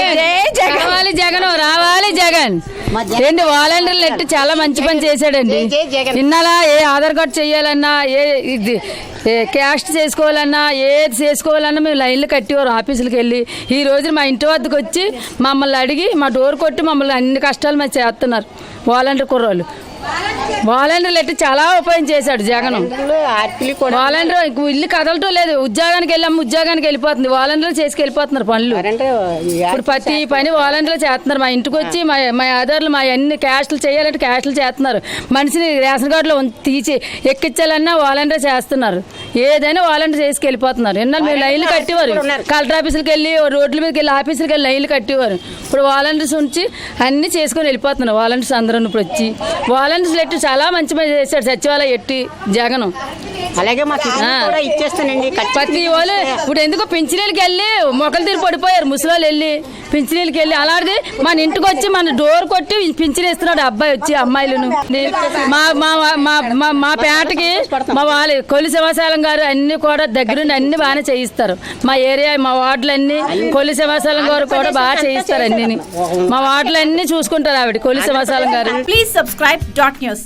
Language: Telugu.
రావాలి జగన్ రావాలి జగన్. ఏంటి వాలంటీర్లు ఎట్టి చాలా మంచి పని చేశాడండి. ఇన్నాళ్ళ ఏ ఆధార్ కార్డు చేయాలన్నా ఏ ఇది క్యాస్ట్ చేసుకోవాలన్నా ఏది చేసుకోవాలన్నా మేము లైన్లు కట్టేవారు ఆఫీసులకు వెళ్ళి. ఈ రోజు మా ఇంటి వద్దకు వచ్చి మమ్మల్ని అడిగి మా డోర్ కొట్టి మమ్మల్ని అన్ని కష్టాలు మేము చేస్తున్నారు. వాలంటీర్ కుర్రోళ్ళు. వాలంటీర్లు ఎట్టి చాలా ఉపాయం చేశాడు జగన్. వాలంటీర్ ఇల్లు కదలటం లేదు. ఉద్యోగానికి వెళ్ళాము ఉద్యోగానికి వెళ్ళిపోతుంది. వాలంటీర్లు చేసుకు వెళ్ళిపోతున్నారు పనులు. ఇప్పుడు ప్రతి పని వాలంటీర్లు చేస్తున్నారు. మా ఇంటికి వచ్చి మా మా ఆధార్లు మా అన్ని క్యాస్ట్లు చేయాలంటే క్యాస్ట్లు చేస్తున్నారు. మనిషిని రేషన్ కార్డులో తీసి ఎక్కించాలన్నా వాలంటీర్ చేస్తున్నారు. ఏదైనా వాలంటీర్ చేసుకు వెళ్ళిపోతున్నారు ఎన్నాళ్ళు మేము లైన్లు కట్టేవారు? కలెక్టర్ ఆఫీసులకు వెళ్ళి రోడ్ల మీదకి వెళ్ళి ఆఫీసులకు వెళ్ళి లైన్లు కట్టేవారు. ఇప్పుడు వాలంటీర్స్ ఉంచి అన్ని చేసుకొని వెళ్ళిపోతున్నారు. వాలంటీర్స్ అందరూ ఇప్పుడు వచ్చి వాలంటీర్స్ ఎట్టి చాలా మంచి పని చేశాడు సచివాలయం ఎట్టి జగన్. అలాగే ఇచ్చేస్తానండి ప్రతి వాళ్ళు ఇప్పుడు ఎందుకు పింఛనీళ్ళకి వెళ్ళి మొక్కలు తీరు పడిపోయారు ముసలాళ్ళు వెళ్ళి. పింఛనీళ్ళకి వెళ్ళి అలాంటిది మన ఇంటికి వచ్చి మన డోర్ కొట్టి పింఛన్ ఇస్తున్నాడు అబ్బాయి వచ్చి అమ్మాయిలను. మా మా మా మా మా పేటకి మా వాళ్ళ కొలి శివశాలం గారు అన్ని కూడా దగ్గరుండి అన్ని బాగానే చేయిస్తారు. మా ఏరియా మా వార్డులు అన్ని కొలి శివశాలం గారు కూడా బాగా చేయిస్తారు అన్ని మా వార్డులు అన్ని చూసుకుంటారు ఆవిడ కొలి శివశాలం గారు. Please subscribe dot news